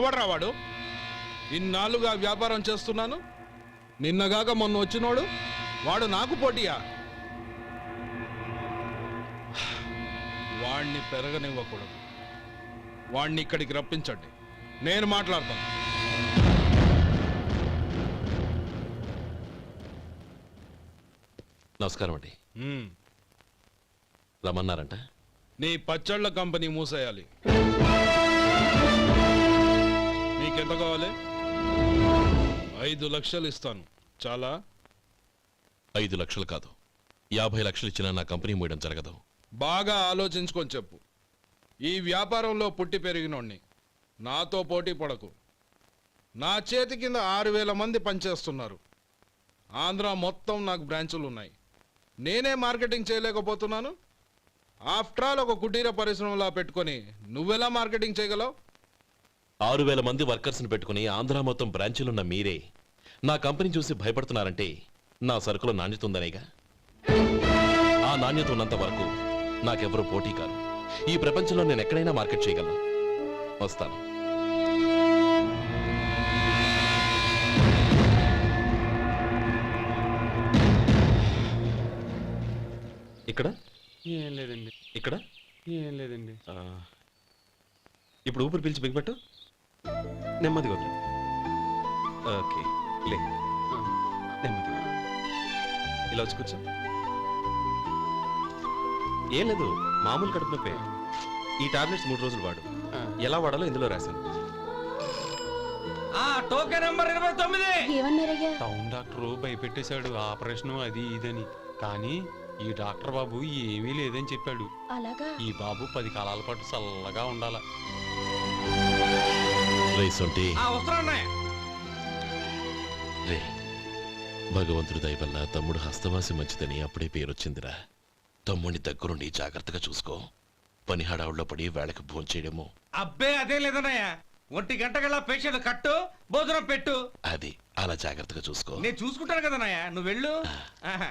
ఎవడ్రా వాడు? ఇన్నాళ్ళుగా వ్యాపారం చేస్తున్నాను. నిన్నగాక మొన్న వచ్చినోడు. వాడు నాకు పోటీయా? వాణ్ణి పెరగనివ్వకూడదు. వాణ్ణి ఇక్కడికి రప్పించండి. నేను మాట్లాడతాను. నమస్కారం అండి. మ్మ్. రమ్మన్నారంట? నీ పచ్చళ్ళ కంపెనీ మూసేయాలి. నీకెంత కావాలి? ఐదు లక్షలు ఇస్తాను. చాలా? ఐదు లక్షలు కాదు. యాభై లక్షలు ఇచ్చినా నా కంపెనీ మూయడం జరగదు. బాగా ఆలోచించుకొని చెప్పు. ఈ వ్యాపారంలో పుట్టి పెరిగినోడిని. నాతో పోటీ పడకు. నా చేతి కింద ఆరు వేల మంది పనిచేస్తున్నారు. ఆంధ్ర మొత్తం నాకు బ్రాంచులు ఉన్నాయి నేనే మార్కెటింగ్ చేయలేకపోతున్నాను. ఆఫ్టర్ ఆల్ ఒక కుటీర పరిశ్రమలా పెట్టుకొని నువ్వెలా మార్కెటింగ్ చేయగలవు? ఆరు వేల మంది వర్కర్స్ని పెట్టుకుని ఆంధ్ర మొత్తం బ్రాంచీలున్న మీరే. నా కంపెనీ చూసి భయపడుతున్నారంటే నా సరుకులో నాణ్యత ఉందనేగా? ఆ నాణ్యత ఉన్నంత వరకు నాకెవరూ పోటీ కాదు ఈ ప్రపంచంలో నేను ఎక్కడైనా మార్కెట్ చేయగలను. వస్తాను. ఇక్కడ? ఏం లేదండి. ఇక్కడ? ఏం లేదండి. ఇప్పుడు ఊపిరి పీల్చి బిగ్బట్టు నెమ్మదిగా వదిలి. ఓకే లే. నెమ్మదిగా ఇలా వచ్చి కూర్చో. ఏం లేదు మామూలు కడుపు నొప్పే. ఈ టాబ్లెట్స్ మూడు రోజులు వాడు. ఎలా వాడాలో ఇందులో రాశాను. ఆ టోకెన్ నెంబర్ ఇరవై తొమ్మిది. ఏమన్నారయ్యా? టౌన్ డాక్టర్ భయపెట్టేశాడు ఆపరేషన్ అది ఇదని. కానీ ఈ డాక్టర్ బాబు ఏమీ లేదని చెప్పాడు. అలాగా? ఈ బాబు పది కాలాల పాటు చల్లగా ఉండాల. రే సొంటి రే భగవంతుడి దయ వల్ల తమ్ముడు హస్తవాసి మంచిదని అప్పుడే పేరొచ్చిందిరా. తమ్ముడిని దగ్గరుండి జాగ్రత్తగా చూసుకో. పని హడావుల్లో పడి వేళకు భోంచేయడము అబ్బే అదే లేదన్నయ్య. ఒంటి గంట గల పేషెంట్ కట్టు భోజనం పెట్టు. అది అలా జాగ్రత్తగా చూసుకో. నేను చూసుకుంటాను కదన్నయ్య నువ్వు వెళ్ళు. ఆహా.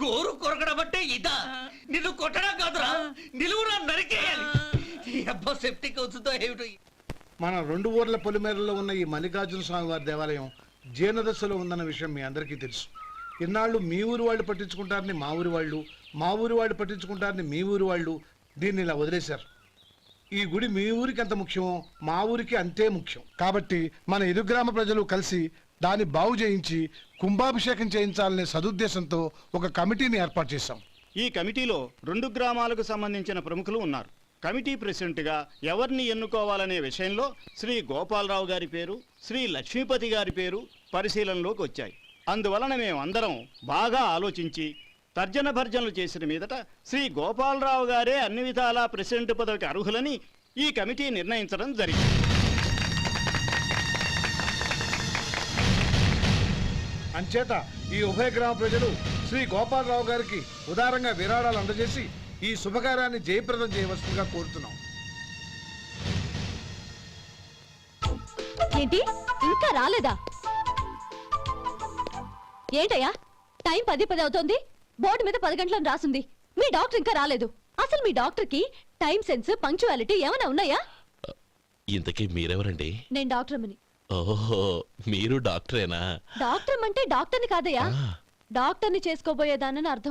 గోరు కొరకడం అంటే ఇదా? నిన్ను కొట్టడం కాదురా. నిలువురా నరికేయాలి. ఈ అబ్బా సెప్టిక్ అవుతుందో ఏమిటో? మన రెండు ఊర్ల పొలిమేరలో ఉన్న ఈ మల్లికార్జున స్వామి వారి దేవాలయం జీర్ణదశలో ఉందన్న విషయం మీ అందరికీ తెలుసు. ఇన్నాళ్ళు మీ ఊరు వాళ్ళు పట్టించుకుంటారని మా ఊరి వాళ్ళు మా ఊరి వాళ్ళు పట్టించుకుంటారని మీ ఊరి వాళ్ళు దీన్ని ఇలా వదిలేశారు. ఈ గుడి మీ ఊరికి ఎంత ముఖ్యమో మా ఊరికి అంతే ముఖ్యం. కాబట్టి మన ఇరు గ్రామ ప్రజలు కలిసి దాన్ని బాగు చేయించి కుంభాభిషేకం చేయించాలనే సదుద్దేశంతో ఒక కమిటీని ఏర్పాటు చేశాం. ఈ కమిటీలో రెండు గ్రామాలకు సంబంధించిన ప్రముఖులు ఉన్నారు. కమిటీ ప్రెసిడెంట్గా ఎవరిని ఎన్నుకోవాలనే విషయంలో శ్రీ గోపాలరావు గారి పేరు శ్రీ లక్ష్మీపతి గారి పేరు పరిశీలనలోకి వచ్చాయి. అందువలన మేమందరం బాగా ఆలోచించి తర్జన భర్జనలు చేసిన మీదట శ్రీ గోపాలరావు గారే అన్ని విధాలా ప్రెసిడెంట్ పదవికి అర్హులని ఈ కమిటీ నిర్ణయించడం జరిగింది. అంచేత ఈ ఉభయ గ్రామ ప్రజలు శ్రీ గోపాలరావు గారికి ఉదారంగా విరాళాలు అందజేసి ఈ శుభకార్యాన్ని జయప్రదం చేయవలసిందిగా కోరుతున్నాం. ఏంటి? ఇంకా రాలేదా? ఏంటయ్యా? టైం పది పది అవుతోంది. బోర్డు మీద పది గంటలను రాసుంది. మీ డాక్టర్ ఇంకా రాలేదు. అసలు మీ డాక్టర్కి టైం సెన్స్ పంక్చువాలిటీ ఏమైనా ఉన్నాయా? ఇంతకీ మీరెవరండి? నేను డాక్టర్ అమ్మని. ఓహో మీరు డాక్టరేనా? డాక్టర్ అంటే డాక్టర్ని కాదయ్యా. డాక్టర్ని చేసుకోబోయేదానని అర్థం.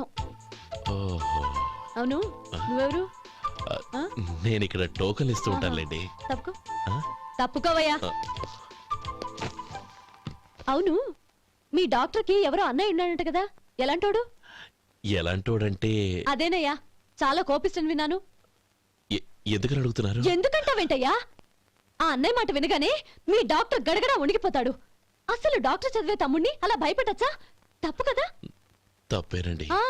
ఓహో. అవును. నువ్వెవరు? ఆ? నేను ఇక్కడ టోకన్ ఇస్తూ ఉంటానులేండి తప్పుకో. ఆ? తప్పుకోవయ్యా. ఆ. అవును. మీ డాక్టర్కి ఎవరో అన్నయ్య ఉన్నాడంట కదా. ఎలాంటోడు? ఎలాంటోడంటే? అదేనయ్యా. చాలా కోపిస్తని విన్నాను ఎ- ఎందుకని అడుగుతున్నారు? ఎందుకంటావేంటయ్యా? ఆ అన్నయ్య మాట వినగానే మీ డాక్టర్ గడగడా ఉణిగిపోతాడు అసలు డాక్టర్ చదివే తమ్ముణ్ణి అలా భయపెట్టచ్చా? తప్పు కదా? తప్పేనండి. ఆ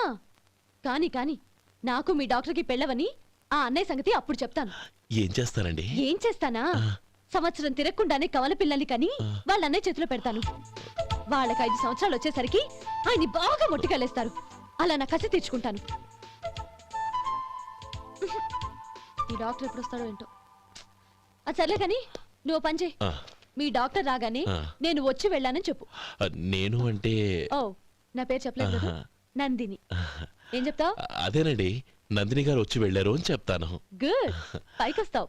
కాని కాని నాకు మీ డాక్టర్కి పెళ్ళవని ఆ అన్నయ్య సంగతి అప్పుడు చెప్తాను. ఏం చేస్తానండి ఏం చేస్తానా? సంవత్సరం తిరగకుండానే కవల పిల్లల్ని కని వాళ్ళ అన్నయ్య చేతిలో పెడతాను. వాళ్ళకి ఐదు సంవత్సరాలు వచ్చేసరికి ఆయన్ని బాగా మొట్టికెళ్ళేస్తారు. అలా నా కసి తీర్చుకుంటాను. ఈ డాక్టర్ ఎప్పుడు వస్తాడో ఏంటో. అది సర్లే కానీ నువ్వు పని చేయి. ఆ, మీ డాక్టర్ రాగానే ఆ. నేను వచ్చి వెళ్ళానని చెప్పు. ఆ, నేను అంటే ఓ నా పేరు చెప్పలేదు కదా? ఆహా. నందిని. ఏం చెప్తావు? అదేనండి నందిని గారు వచ్చి వెళ్ళారు అని చెప్తాను. గుడ్. పైకి వస్తావు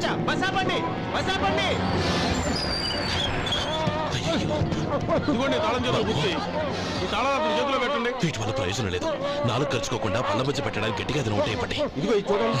మూర్ఛ మూర్ఛ బసాపండి బసాపండి ఇదిగోండి తాళం చేతులు గుర్తి ఈ తాళం చేతిలో పెట్టండి. వీటి వల్ల ప్రయోజనం లేదు. నాలుగు ఖర్చుకోకుండా పళ్ళ మధ్య పెట్టడానికి గట్టిగా అది నోటే ఇవ్వండి. ఇదిగో ఇది చూడండి.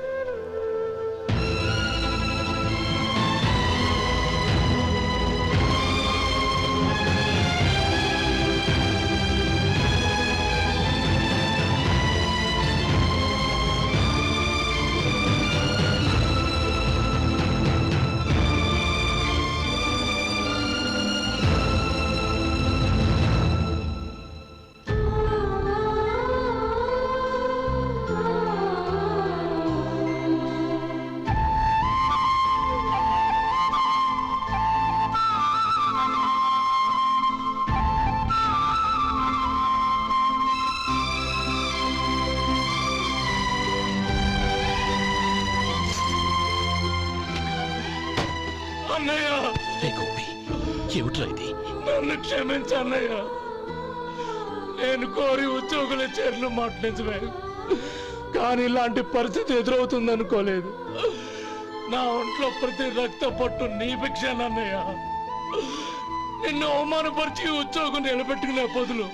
నన్ను క్షమించన్నయ్యా. నేను కోరి ఉద్యోగుల చేతులు మాట నిజమే. కానీ ఇలాంటి పరిస్థితి ఎదురవుతుంది అనుకోలేదు నా ఒంట్లో ప్రతి రక్త పట్టు నీ భిక్షానన్నయ్య. నిన్ను అవమానపరిచి ఉద్యోగం నిలబెట్టుకునే బదులు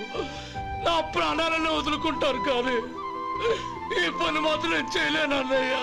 నా ప్రాణాలను వదులుకుంటారు కానీ ఈ పని మాత్రం చేయలేనన్నయ్యా.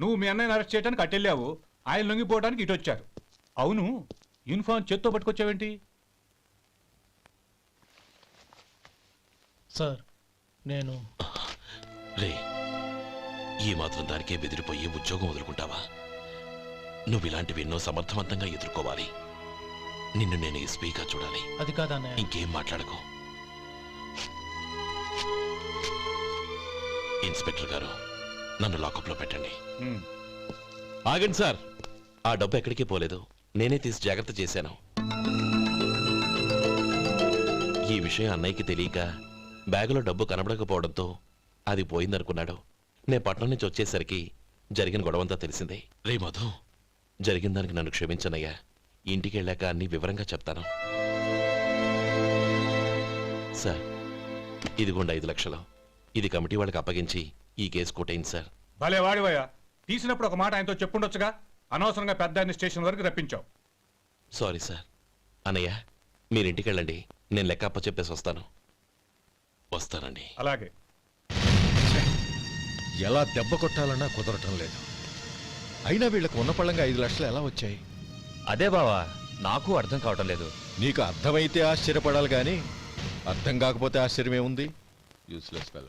నువ్వు మీ అన్నయ్యని అరెస్ట్ చేయడానికి అట్టెళ్ళావు ఆయన లొంగిపోవడానికి ఇటు వచ్చారు అవును యూనిఫామ్ చేత్తో పట్టుకొచ్చావేంటి? సార్ నేను రే ఈ మాత్రం దానికే బెదిరిపోయి ఉద్యోగం వదులుకుంటావా? నువ్వు ఇలాంటివి ఎన్నో సమర్థవంతంగా ఎదుర్కోవాలి. నిన్ను నేను ఎస్పీగా చూడాలి. అది కాదన్నయ్య ఇంకేం మాట్లాడకు. ఇన్స్పెక్టర్ గారు నన్ను లాకప్లో పెట్టండి. ఆగండి సార్. ఆ డబ్బు ఎక్కడికి పోలేదు. నేనే తీసి జాగ్రత్త చేశాను. ఈ విషయం అన్నయ్యకి తెలియక బ్యాగులో డబ్బు కనబడకపోవడంతో అది పోయిందనుకున్నాడు. నేను పట్నం నుంచి వచ్చేసరికి జరిగిన గొడవంతా తెలిసిందే. రే మధు. జరిగిన దానికి నన్ను క్షమించనయ్యా. ఇంటికి వెళ్ళాక అన్ని వివరంగా చెప్తాను. సార్ ఇదిగోండి ఐదు లక్షలు. ఇది కమిటీ వాళ్ళకి అప్పగించి ఈ కేసు కొట్టేయండి సార్. భలే వాడివయ్యా. తీసినప్పుడు ఒక మాట ఆయనతో చెప్పుండొచ్చుగా? అనవసరంగా పెద్ద ఆయన స్టేషన్ వరకు రప్పించావు. Sorry sir. అన్నయ్య మీరు ఇంటికి వెళ్ళండి. నేను లెక్క అప్ప చెప్పేసి వస్తాను. వస్తానండి. అలాగే. ఎలా దెబ్బ కొట్టాలన్నా కుదరటం లేదు. అయినా వీళ్ళకు ఉన్న పళ్ళంగా ఐదు లక్షలు ఎలా వచ్చాయి? అదే బావా నాకు అర్థం కావటం లేదు. నీకు అర్థమైతే ఆశ్చర్యపడాలి కానీ అర్థం కాకపోతే ఆశ్చర్యం ఏముంది యూస్లెస్ ఫెలో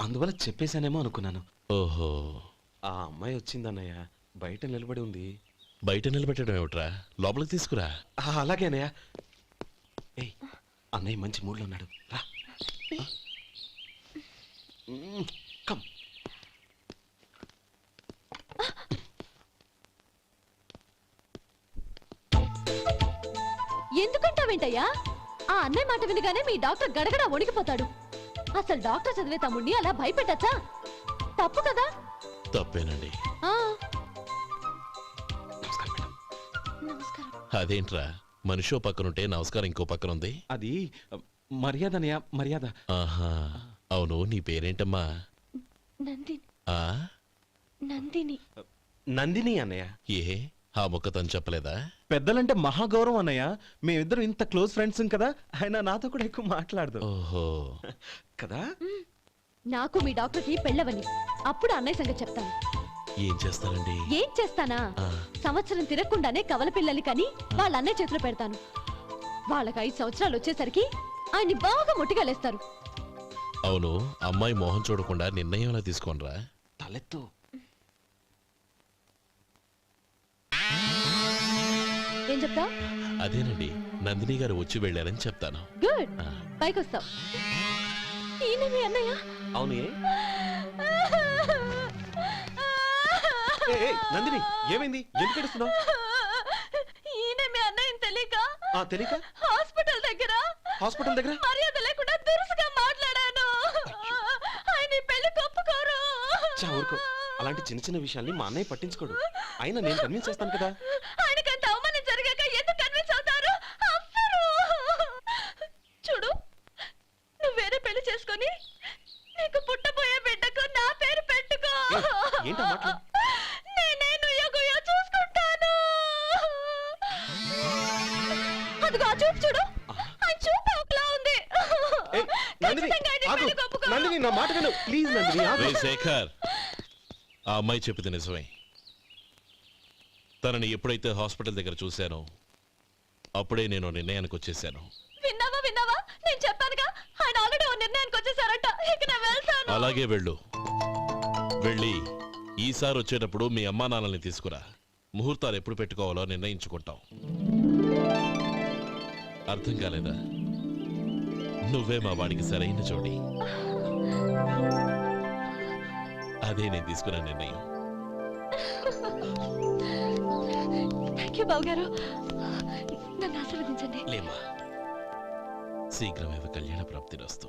అందువల్ల చెప్పేశానేమో అనుకున్నాను. ఓహో. ఆ అమ్మాయి వచ్చిందన్నయ్య బయట నిలబడి ఉంది. బయట నిలబెట్టడం ఏమిట్రా? లోపలికి తీసుకురా. ఆ, అలాగే అన్నయ్య. ఏయ్ అన్నయ్య మంచి మూడ్లో ఉన్నాడు. రా. కమ్. ఎందుకంటావేంటయ్యా? ఆ అన్నయ్య మాట వినగానే మీ డాక్టర్ గడగడ వణికిపోతాడు. అసలు డాక్టర్ చదివే తమ్ముడిని అలా భయపెట్టచ్చా? తప్పు కదా? తప్పేనండి. ఆ. నమస్కారం అదేంట్రా? మనిషో పక్కనుంటే నమస్కారం ఇంకో పక్కన ఉంది అది మర్యాద అన్నయ్య మర్యాద. ఆహా అవును నీ పేరేంటమ్మా? నందిని. ఆ? నందిని. నందిని అన్నయ్య. ఏ? ఆ ముక్క తను చెప్పలేదా? పెద్దలంటే మహాగౌరవం అన్నయ్య. మేమిద్దరం ఇంత క్లోజ్ ఫ్రెండ్స్ కదా ఆయన నాతో కూడా ఎక్కువ మాట్లాడదు. ఓహో. కదా? నాకు మీ డాక్టర్కి పెళ్ళవని. అప్పుడు అన్నయ్య సంగతి చెప్తాను. ఏం చేస్తారండి? ఏం చేస్తానా? సంవత్సరం తిరగకుండానే కవల పిల్లల్ని కని వాళ్ళ అన్నయ్య చేతిలో పెడతాను. వాళ్ళకి ఐదు సంవత్సరాలు వచ్చేసరికి ఆయన్ని బాగా ముట్టిగలేస్తారు అవును అమ్మాయి మోహం చూడకుండా నిర్ణయం ఎలా తీసుకోనరా? తలెత్తు. ఏం చెప్తా అదేనండి నందిని గారు వచ్చి వెళ్ళారని చెప్తాను. గుడ్. పైకి వస్తావు ఈయన మీ అన్నయ్య? అవును. ఏ? ఏ, ఏ, నందిని ఏమైంది? ఎందుకు ఏడుస్తున్నావు? ఈయన మీ అన్నయ్యని తెలియక ఆ తెలియక? హాస్పిటల్ దగ్గర హాస్పిటల్ దగ్గర? మర్యాద లేకుండా దురుసుగా మాట్లాడాను. ఆయన ఈ పెళ్ళి ఒప్పుకోరు చా ఊరుకో. అలాంటి చిన్న చిన్న విషయాల్ని మా అన్నయ్య పట్టించుకోడు. అయినా నేను కన్విన్స్ చేస్తాను కదా ఆయనకంత అవమానం జరిగాక ఎందుకు కన్విన్స్ అవుతారు అవ్వరు చూడు నువ్వు వేరే పెళ్ళి చేసుకొని నీకు పుట్టబోయే బిడ్డకు నా పేరు పెట్టుకో ఏ, ఏంటా మాటలు? నేనే నుయ్యో గుయ్యో చూసుకుంటాను అదిగో ఆ చూపు చూడు ఆ చూపు ఒకలా ఉంది. ఏ, నందిని నా మాట విను. ప్లీజ్ నందిని ఆగు. రేయ్ శేఖర్. ఆ అమ్మాయి చెప్పింది నిజమే. తనని ఎప్పుడైతే హాస్పిటల్ దగ్గర చూశానో అప్పుడే నేను నిర్ణయానికి వచ్చేసాను. విన్నావా విన్నావా? నేను చెప్పానుగా ఆయన ఆల్రెడీ నిర్ణయానికి వచ్చేసారట. ఇక నేను వెళ్తాను. అలాగే వెళ్ళు. వెళ్ళి ఈసారి వచ్చేటప్పుడు మీ అమ్మా నాన్నల్ని తీసుకురా. ముహూర్తాలు ఎప్పుడు పెట్టుకోవాలో నిర్ణయించుకుంటాం. అర్థం కాలేదా? నువ్వే మా వాడికి సరైన జోడి. అదే నేను తీసుకున్న నిర్ణయం. నన్ను ఆశీర్వదించండి. లేమా శీఘ్రమేవ కళ్యాణ ప్రాప్తి రస్తు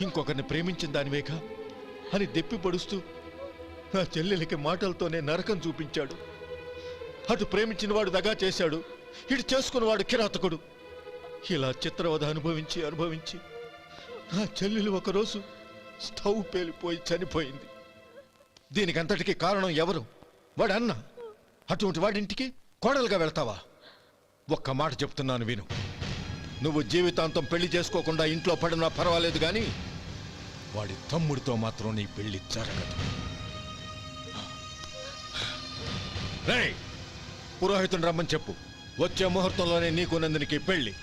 ఇంకొకరిని ప్రేమించిన దానివేగా అని దెప్పి పడుస్తూ నా చెల్లెలకి మాటలతోనే నరకం చూపించాడు. అటు ప్రేమించిన వాడు దగా చేశాడు. ఇటు చేసుకున్నవాడు కిరాతకుడు. ఇలా చిత్రవధ అనుభవించి అనుభవించి నా చెల్లెలు ఒకరోజు స్టవ్ పేలిపోయి చనిపోయింది. దీనికంతటికి కారణం ఎవరు? వాడు అన్న అటువంటి వాడింటికి కోడలుగా వెళ్తావా? ఒక్క మాట చెప్తున్నాను విను. నువ్వు జీవితాంతం పెళ్ళి చేసుకోకుండా ఇంట్లో పడినా పర్వాలేదు కానీ వాడి తమ్ముడితో మాత్రం నీ పెళ్ళి జరగదు. పురోహితుని రమ్మని చెప్పు. వచ్చే ముహూర్తంలోనే నీకు నందినికి పెళ్ళి.